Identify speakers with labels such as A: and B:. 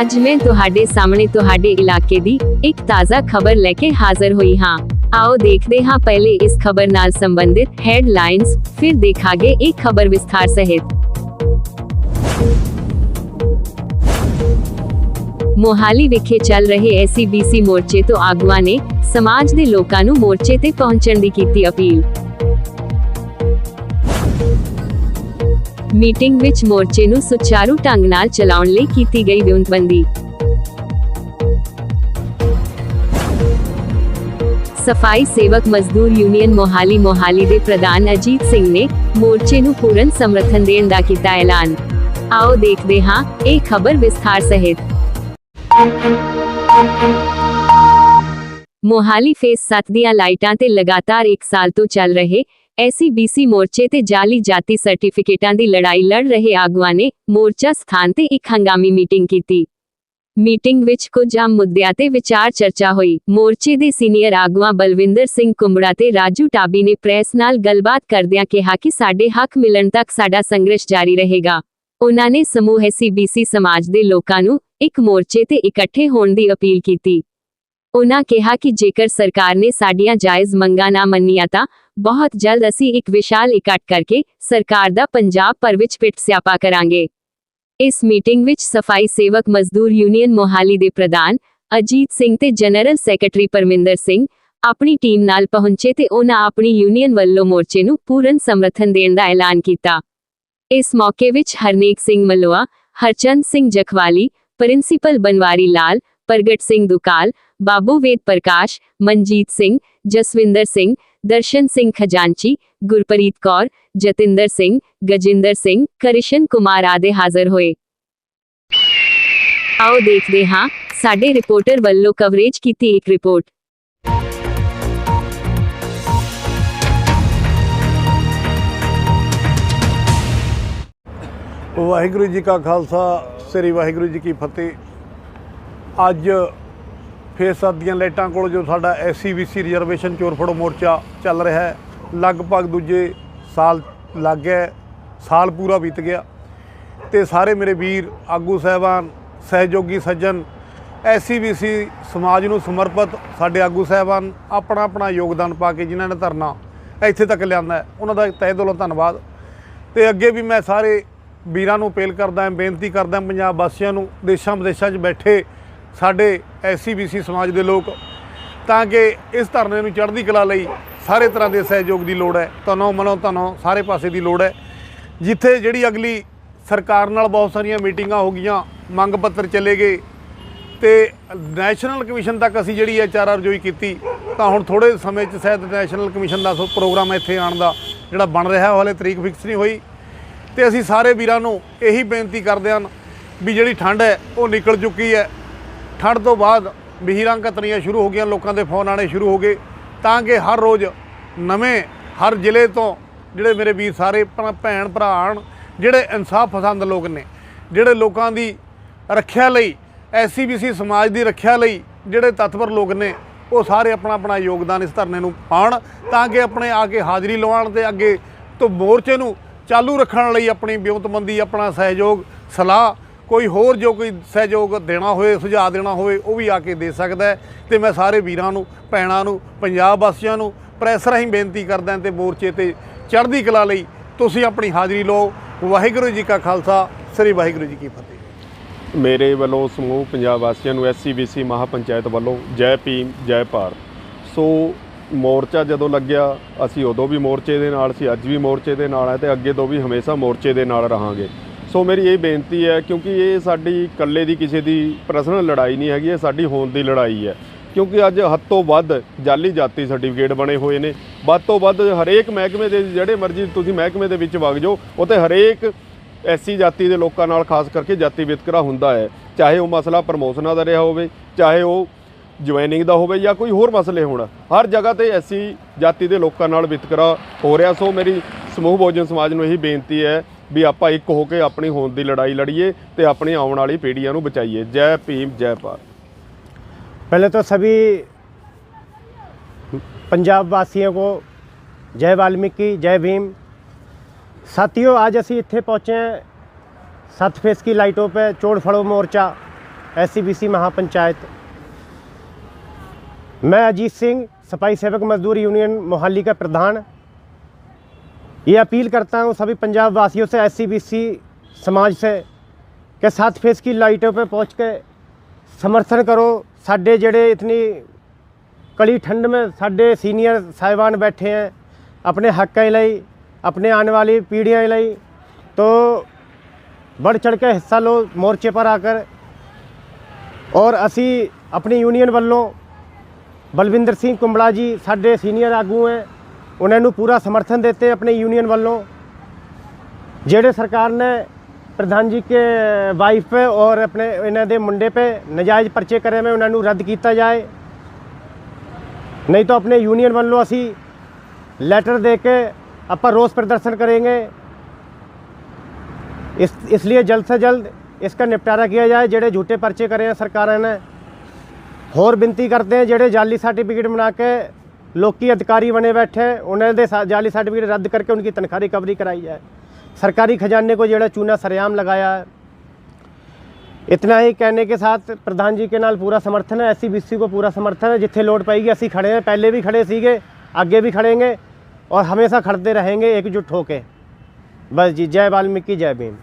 A: ਅੱਜ ਮੈਂ ਤੁਹਾਡੇ ਸਾਹਮਣੇ ਤੁਹਾਡੇ ਇਲਾਕੇ ਦੀ ਇੱਕ ਤਾਜ਼ਾ ਖਬਰ ਲੈ ਕੇ ਹਾਜ਼ਰ ਹੋਈ ਹਾਂ। ਆਓ ਦੇਖਦੇ ਹਾਂ ਪਹਿਲੇ ਇਸ ਖਬਰ ਨਾਲ ਸੰਬੰਧਿਤ ਹੈਡਲਾਈਨਸ, ਫਿਰ ਦੇਖਾਂਗੇ ਇੱਕ ਖਬਰ ਵਿਸਥਾਰ ਸਹਿਤ। ਮੋਹਾਲੀ ਵਿਖੇ ਚੱਲ ਰਹੇ ਐਸਸੀਬੀਸੀ ਮੋਰਚੇ ਤੋਂ ਆਗੂਆਂ ਨੇ ਸਮਾਜ ਦੇ ਲੋਕਾਂ ਨੂੰ ਮੋਰਚੇ ਤੇ ਪਹੁੰਚਣ ਦੀ ਕੀਤੀ ਅਪੀਲ। ਮੀਟਿੰਗ ਵਿੱਚ ਮੋਰਚੇ ਨੂੰ ਸੁਚਾਰੂ ਢੰਗ ਨਾਲ ਚਲਾਉਣ ਲਈ ਕੀਤੀ ਗਈ ਵਿਉਂਤਬੰਦੀ। ਸਫ਼ਾਈ ਸੇਵਕ ਮਜ਼ਦੂਰ ਯੂਨੀਅਨ ਮੋਹਾਲੀ ਮੋਹਾਲੀ ਦੇ ਪ੍ਰਧਾਨ ਅਜੀਤ ਸਿੰਘ ਨੇ ਮੋਰਚੇ ਨੂੰ ਪੂਰਨ ਸਮਰਥਨ ਦੇਣ ਦਾ ਕੀਤਾ ਐਲਾਨ। ਆਓ ਦੇਖਦੇ ਹਾਂ ਇਹ ਖਬਰ ਵਿਸਥਾਰ ਸਹਿਤ। ਮੋਹਾਲੀ ਫੇਸ 7 ਦੀਆਂ ਲਾਈਟਾਂ ਤੇ ਲਗਾਤਾਰ 1 ਸਾਲ ਤੋਂ ਚੱਲ ਰਹੇ ਐਸਸੀਬੀਸੀ ਮੋਰਚੇ ਤੇ ਜਾਲੀ ਜਾਤੀ ਸਰਟੀਫਿਕੇਟਾਂ ਦੀ ਲੜਾਈ ਲੜ ਰਹੇ ਆਗੂਆਂ ਨੇ ਮੋਰਚਾ ਸਥਾਨ ਤੇ ਇੱਕ ਹੰਗਾਮੀ ਮੀਟਿੰਗ ਕੀਤੀ। ਮੀਟਿੰਗ ਵਿੱਚ ਕੁਝ ਆਮ ਮੁੱਦਿਆਂ ਤੇ ਵਿਚਾਰ ਚਰਚਾ ਹੋਈ। ਮੋਰਚੇ ਦੇ ਸੀਨੀਅਰ ਆਗੂਆਂ ਬਲਵਿੰਦਰ ਸਿੰਘ ਕੁੰਬੜਾ ਤੇ ਰਾਜੂ ਟਾਬੀ ਨੇ ਪ੍ਰੈਸ ਨਾਲ ਗੱਲਬਾਤ ਕਰਦਿਆਂ ਕਿਹਾ ਕਿ ਸਾਡੇ ਹੱਕ ਮਿਲਣ ਤੱਕ ਸਾਡਾ ਸੰਘਰਸ਼ ਜਾਰੀ ਰਹੇਗਾ। ਉਹਨਾਂ ਨੇ ਸਮੂਹ ਐਸਸੀਬੀਸੀ ਸਮਾਜ ਦੇ ਲੋਕਾਂ ਨੂੰ ਇੱਕ ਮੋਰਚੇ ਤੇ ਇਕੱਠੇ ਹੋਣ ਦੀ ਅਪੀਲ ਕੀਤੀ। ਉਨ੍ਹਾਂ ਕਿਹਾ ਕਿ ਜੇਕਰ ਸਰਕਾਰ ਨੇ ਸਾਡੀਆਂ ਜਾਇਜ਼ ਮੰਗਾਂ ਨਾ ਮੰਨੀਆਂ ਤਾਂ ਬਹੁਤ ਜਲਦ ਅਸੀਂ ਇੱਕ ਵਿਸ਼ਾਲ ਇਕੱਠ ਕਰਕੇ ਸਰਕਾਰ ਦਾ ਪੰਜਾਬ ਭਰ ਵਿੱਚ ਪਿੱਟ ਸਿਆਪਾ ਕਰਾਂਗੇ। ਇਸ ਮੀਟਿੰਗ ਵਿੱਚ ਸਫ਼ਾਈ ਸੇਵਕ ਮਜ਼ਦੂਰ ਯੂਨੀਅਨ ਮੋਹਾਲੀ ਦੇ ਪ੍ਰਧਾਨ ਅਜੀਤ ਸਿੰਘ ਤੇ ਜਨਰਲ ਸੈਕਟਰੀ ਪਰਮਿੰਦਰ ਸਿੰਘ ਆਪਣੀ ਟੀਮ ਨਾਲ ਪਹੁੰਚੇ ਤੇ ਉਹਨਾਂ ਆਪਣੀ ਯੂਨੀਅਨ ਵੱਲੋਂ ਮੋਰਚੇ ਨੂੰ ਪੂਰਨ ਸਮਰਥਨ ਦੇਣ ਦਾ ਐਲਾਨ ਕੀਤਾ। ਇਸ ਮੌਕੇ ਵਿੱਚ ਹਰਨੇਕ ਸਿੰਘ ਮਲੋਆ ਹਰਚੰਦ ਸਿੰਘ ਜਖਵਾਲੀ, ਪ੍ਰਿੰਸੀਪਲ ਬਨਵਾਰੀ ਲਾਲ ਪ੍ਰਗਟ ਸਿੰਘ ਦੁਕਾਲ ਬਾਬੂ ਵੇਦ ਪ੍ਰਕਾਸ਼ ਮਨਜੀਤ ਸਿੰਘ ਜਸਵਿੰਦਰ ਸਿੰਘ ਦਰਸ਼ਨ ਸਿੰਘ ਖਜ਼ਾਨਚੀ ਗੁਰਪ੍ਰੀਤ ਕੌਰ ਜਤਿੰਦਰ ਸਿੰਘ ਗਜਿੰਦਰ ਸਿੰਘ ਕ੍ਰਿਸ਼ਨ ਕੁਮਾਰ ਆਦਿ ਹਾਜ਼ਰ ਹੋਏ ਆਓ ਦੇਖਦੇ ਹਾਂ ਸਾਡੇ ਰਿਪੋਰਟਰ ਵੱਲੋਂ ਕਵਰੇਜ ਕੀਤੀ ਇੱਕ ਰਿਪੋਰਟ
B: ਵਾਹਿਗੁਰੂ ਜੀ ਕਾ ਖਾਲਸਾ ਸ੍ਰੀ ਵਾਹਿਗੁਰੂ ਜੀ ਕੀ ਫਤਿਹ ਅੱਜ ਫੇਸ ਦੀਆਂ ਲਾਈਟਾਂ ਕੋਲ ਜੋ ਸਾਡਾ ਐਸਸੀਬੀਸੀ ਰਿਜ਼ਰਵੇਸ਼ਨ ਚੋਰ ਫੜੋ ਮੋਰਚਾ ਚੱਲ ਰਿਹਾ ਹੈ। ਲਗਭਗ ਦੂਜੇ ਸਾਲ ਲੱਗ ਗਿਆ ਸਾਲ ਪੂਰਾ ਬੀਤ ਗਿਆ। ਤੇ ਸਾਰੇ ਮੇਰੇ ਵੀਰ, ਆਗੂ ਸਹਿਬਾਨ, ਸਹਿਯੋਗੀ ਸੱਜਣ ਐਸਸੀਬੀਸੀ ਸਮਾਜ ਨੂੰ ਸਮਰਪਿਤ ਸਾਡੇ ਆਗੂ ਸਹਿਬਾਨ, ਆਪਣਾ ਆਪਣਾ ਯੋਗਦਾਨ ਪਾ ਕੇ ਜਿਨ੍ਹਾਂ ਨੇ ਧਰਨਾ ਇੱਥੇ ਤੱਕ ਲਿਆਂਦਾ ਉਹਨਾਂ ਦਾ ਤਹਿ ਦਿਲੋਂ ਧੰਨਵਾਦ। ਤੇ ਅੱਗੇ ਵੀ ਮੈਂ ਸਾਰੇ ਵੀਰਾਂ ਨੂੰ ਅਪੀਲ ਕਰਦਾ ਹਾਂ, ਬੇਨਤੀ ਕਰਦਾ ਹਾਂ, ਪੰਜਾਬ ਵਾਸੀਆਂ ਨੂੰ ਦੇਸ਼ਾਂ ਵਿਦੇਸ਼ਾਂ 'ਚ ਬੈਠੇ ਸਾਡੇ ਐਸਸੀਬੀਸੀ ਸਮਾਜ ਦੇ ਲੋਕ, ਤਾਂ ਕਿ ਇਸ ਧਰਨੇ ਨੂੰ ਚੜ੍ਹਦੀ ਕਲਾ ਲਈ ਸਾਰੇ ਤਰ੍ਹਾਂ ਦੇ ਸਹਿਯੋਗ ਦੀ ਲੋੜ ਹੈ। ਤਨੋਂ ਮਨੋਂ ਤਨੋਂ ਸਾਰੇ ਪਾਸੇ ਦੀ ਲੋੜ ਹੈ। ਜਿੱਥੇ ਜਿਹੜੀ ਅਗਲੀ ਸਰਕਾਰ ਨਾਲ ਬਹੁਤ ਸਾਰੀਆਂ ਮੀਟਿੰਗਾਂ ਹੋ ਗਈਆਂ, ਮੰਗ ਪੱਤਰ ਚਲੇ ਗਏ, ਤੇ ਨੈਸ਼ਨਲ ਕਮਿਸ਼ਨ ਤੱਕ ਅਸੀਂ ਜਿਹੜੀ ਹੈ ਚਾਰਾ ਰਜੋਈ ਕੀਤੀ, ਤਾਂ ਹੁਣ ਥੋੜੇ ਸਮੇਂ 'ਚ ਸ਼ਾਇਦ ਨੈਸ਼ਨਲ ਕਮਿਸ਼ਨ ਦਾ ਸੋ ਪ੍ਰੋਗਰਾਮ ਇੱਥੇ ਆਉਣ ਦਾ ਜਿਹੜਾ ਬਣ ਰਿਹਾ, ਉਹ ਹਲੇ ਤਰੀਕ ਫਿਕਸ ਨਹੀਂ ਹੋਈ। ਤੇ ਅਸੀਂ ਸਾਰੇ ਵੀਰਾਂ ਨੂੰ ਇਹੀ ਬੇਨਤੀ ਕਰਦੇ ਹਾਂ ਵੀ ਜਿਹੜੀ ਠੰਡ ਹੈ, ਉਹ ਨਿਕਲ ਚੁੱਕੀ ਹੈ। ਠੰਡ ਤੋਂ ਬਾਅਦ ਮਿਹੀਰਾਂ ਕਤਰੀਆਂ ਸ਼ੁਰੂ ਹੋ ਗਈਆਂ, ਲੋਕਾਂ ਦੇ ਫੋਨ ਆਣੇ ਸ਼ੁਰੂ ਹੋ ਗਏ। ਤਾਂ ਕਿ ਹਰ ਰੋਜ਼ ਨਵੇਂ, ਹਰ ਜ਼ਿਲ੍ਹੇ ਤੋਂ ਜਿਹੜੇ ਮੇਰੇ ਵੀਰ ਸਾਰੇ ਭਰਾ- ਭੈਣ, ਭਰਾ ਆਣ ਜਿਹੜੇ ਇਨਸਾਫ ਪਸੰਦ ਲੋਕ ਨੇ, ਜਿਹੜੇ ਲੋਕਾਂ ਦੀ ਰੱਖਿਆ ਲਈ, ਐਸਸੀਬੀਸੀ ਸਮਾਜ ਦੀ ਰੱਖਿਆ ਲਈ ਜਿਹੜੇ ਤਤਪਰ ਲੋਕ ਨੇ, ਉਹ ਸਾਰੇ ਆਪਣਾ ਆਪਣਾ ਯੋਗਦਾਨ ਇਸ ਧਰਨੇ ਨੂੰ ਪਾਉਣ, ਤਾਂ ਕਿ ਆਪਣੇ ਆ ਕੇ ਹਾਜ਼ਰੀ ਲਵਾਉਣ ਤੇ ਅੱਗੇ ਤੋਂ ਮੋਰਚੇ ਨੂੰ ਚਾਲੂ ਰੱਖਣ ਲਈ ਆਪਣੀ ਬਿਉਂਤਬੰਦੀ, ਆਪਣਾ ਸਹਿਯੋਗ, ਸਲਾਹ ਕੋਈ ਹੋਰ ਜੋ ਕੋਈ ਸਹਿਯੋਗ ਦੇਣਾ ਹੋਵੇ ਸੁਝਾਅ ਦੇਣਾ ਹੋਵੇ, ਉਹ ਵੀ ਆ ਕੇ ਦੇ ਸਕਦਾ ਹੈ। ਤੇ ਮੈਂ ਸਾਰੇ ਵੀਰਾਂ ਨੂੰ, ਭੈਣਾਂ ਨੂੰ, ਪੰਜਾਬ ਵਾਸੀਆਂ ਨੂੰ ਪ੍ਰੈਸ ਰਾਹੀਂ ਬੇਨਤੀ ਕਰਦਾ ਤੇ ਮੋਰਚੇ ਤੇ ਚੜ੍ਹਦੀ ਕਲਾ ਲਈ ਤੁਸੀਂ ਆਪਣੀ ਹਾਜ਼ਰੀ ਲਓ। ਵਾਹਿਗੁਰੂ ਜੀ ਕਾ ਖਾਲਸਾ, ਸ੍ਰੀ ਵਾਹਿਗੁਰੂ ਜੀ ਕੀ ਫਤਿਹ।
C: ਮੇਰੇ ਵੱਲੋਂ ਸਮੂਹ ਪੰਜਾਬ ਵਾਸੀਆਂ ਨੂੰ ਐਸਸੀਬੀਸੀ ਮਹਾਪੰਚਾਇਤ ਵੱਲੋਂ ਜੈ ਭੀਮ, ਜੈ ਭਾਰਤ। ਸੋ ਮੋਰਚਾ ਜਦੋਂ ਲੱਗਿਆ, ਅਸੀਂ ਉਦੋਂ ਵੀ ਮੋਰਚੇ ਦੇ ਨਾਲ ਸੀ, ਅੱਜ ਵੀ ਮੋਰਚੇ ਦੇ ਨਾਲ ਹੈ ਤੇ ਅੱਗੇ ਤੋਂ ਵੀ ਹਮੇਸ਼ਾ ਮੋਰਚੇ ਦੇ ਨਾਲ ਰਹਾਂਗੇ। ਸੋ ਮੇਰੀ ਇਹ ਬੇਨਤੀ ਹੈ, ਕਿਉਂਕਿ ਇਹ ਸਾਡੀ ਇਕੱਲੇ ਦੀ ਕਿਸੇ ਦੀ ਪਰਸਨਲ ਲੜਾਈ ਨਹੀਂ ਹੈਗੀ, ਇਹ ਸਾਡੀ ਹੋਂਦ ਦੀ ਲੜਾਈ ਹੈ। ਕਿਉਂਕਿ ਅੱਜ ਹੱਦ ਤੋਂ ਵੱਧ ਜਾਲੀ ਜਾਤੀ ਸਰਟੀਫਿਕੇਟ ਬਣੇ ਹੋਏ ਨੇ। ਵੱਧ ਤੋਂ ਵੱਧ ਹਰੇਕ ਮਹਿਕਮੇ ਦੇ ਜਿਹੜੇ ਮਰਜ਼ੀ ਤੁਸੀਂ ਮਹਿਕਮੇ ਦੇ ਵਿੱਚ ਵਗ ਜਾਓ, ਉੱਥੇ ਹਰੇਕ ਐਸੀ ਜਾਤੀ ਦੇ ਲੋਕਾਂ ਨਾਲ ਖਾਸ ਕਰਕੇ ਜਾਤੀ ਵਿਤਕਰਾ ਹੁੰਦਾ ਹੈ। ਚਾਹੇ ਉਹ ਮਸਲਾ ਪ੍ਰਮੋਸ਼ਨਾਂ ਦਾ ਰਿਹਾ ਹੋਵੇ, ਚਾਹੇ ਉਹ ਜੁਆਇਨਿੰਗ ਦਾ ਹੋਵੇ ਜਾਂ ਕੋਈ ਹੋਰ ਮਸਲੇ ਹੋਣ, ਹਰ ਜਗ੍ਹਾ ਤੇ ਐਸੀ ਜਾਤੀ ਦੇ ਲੋਕਾਂ ਨਾਲ ਵਿਤਕਰਾ ਹੋ ਰਿਹਾ। ਸੋ ਮੇਰੀ ਸਮੂਹ ਭੋਜਨ ਸਮਾਜ ਨੂੰ ਇਹੀ ਬੇਨਤੀ ਹੈ ਵੀ ਆਪਾਂ ਇੱਕ ਹੋ ਕੇ ਆਪਣੀ ਹੋਂਦ ਦੀ ਲੜਾਈ ਲੜੀਏ ਤੇ ਆਪਣੀ ਆਉਣ ਵਾਲੀ ਪੀੜ੍ਹੀਆਂ ਨੂੰ ਬਚਾਈਏ ਜੈ ਭੀਮ ਜੈ ਭਾਰਤ
D: पहले तो सभी पंजाब वासियों को जय वाल्मीकि जय भीम ਸਾਥੀਓ ਅੱਜ ਅਸੀਂ ਇੱਥੇ ਪਹੁੰਚੇ ਹਾਂ ਸੱਤ ਫੇਸ ਕੀ ਲਾਈਟੋਂ 'ਤੇ ਚੋੜ ਫੜੋ ਮੋਰਚਾ एस महापंचायत मैं अजीत सिंह सफाई सेवक मजदूर यूनियन मोहाली का प्रधान ये अपील करता हूँ सभी पंजाब वासियों से एस समाज से कि सात फेस की लाइटों पे पहुँच के समर्थन करो साडे जड़े इतनी कड़ी ठंड में साडे सीनियर साहिबान बैठे हैं अपने हक के लिए अपने आने वाली पीढ़ियों के लिए तो बढ़ चढ़ के हिस्सा लो मोर्चे पर आकर ਔਰ ਅਸੀਂ ਆਪਣੀ ਯੂਨੀਅਨ ਵੱਲੋਂ ਬਲਵਿੰਦਰ ਸਿੰਘ ਕੁੰਬੜਾ ਜੀ ਸਾਡੇ ਸੀਨੀਅਰ ਆਗੂ ਹੈ ਉਹਨਾਂ ਨੂੰ ਪੂਰਾ ਸਮਰਥਨ ਦਿੱਤੇ ਆਪਣੇ ਯੂਨੀਅਨ ਵੱਲੋਂ ਜਿਹੜੇ ਸਰਕਾਰ ਨੇ ਪ੍ਰਧਾਨ ਜੀ ਕੇ ਵਾਈਫ पे ਔਰ ਆਪਣੇ ਇਹਨਾਂ ਦੇ ਮੁੰਡੇ पे ਨਜਾਇਜ਼ ਪਰਚੇ ਕਰੇ ਮੈਂ ਉਹਨਾਂ ਨੂੰ ਰੱਦ ਕੀਤਾ ਜਾਏ ਨਹੀਂ ਤਾਂ ਆਪਣੇ ਯੂਨੀਅਨ ਵੱਲੋਂ ਅਸੀਂ ਲੈਟਰ ਦੇ ਕੇ ਆਪਾਂ ਰੋਸ प्रदर्शन करेंगे इस इसलिए जल्द से जल्द इसका निपटारा किया जाए ਜਿਹੜੇ ਝੂਠੇ ਪਰਚੇ ਕਰੇ ਆ ਸਰਕਾਰਾਂ ਨੇ ਹੋਰ ਬੇਨਤੀ ਕਰਦੇ ਆ ਜਿਹੜੇ ਜਾਲੀ ਸਰਟੀਫਿਕੇਟ ਬਣਾ ਕੇ लोग अधिकारी बने बैठे हैं। उन्होंने जाली सर्टिफिकेट रद्द करके उनकी तनख्वाह रिकवरी कराई है सरकारी खजाने को जोड़ा चूना सरेआम लगाया है। इतना ही कहने के साथ प्रधान जी के नाल पूरा समर्थन है एस सी को पूरा समर्थन है। जिथे लौट पाएगी असी खड़े हैं। पहले भी खड़े सीगे, आगे भी खड़ेंगे और हमेशा खड़ते रहेंगे, एकजुट होके। बस जी, जय वाल्मीकि, जय भीम।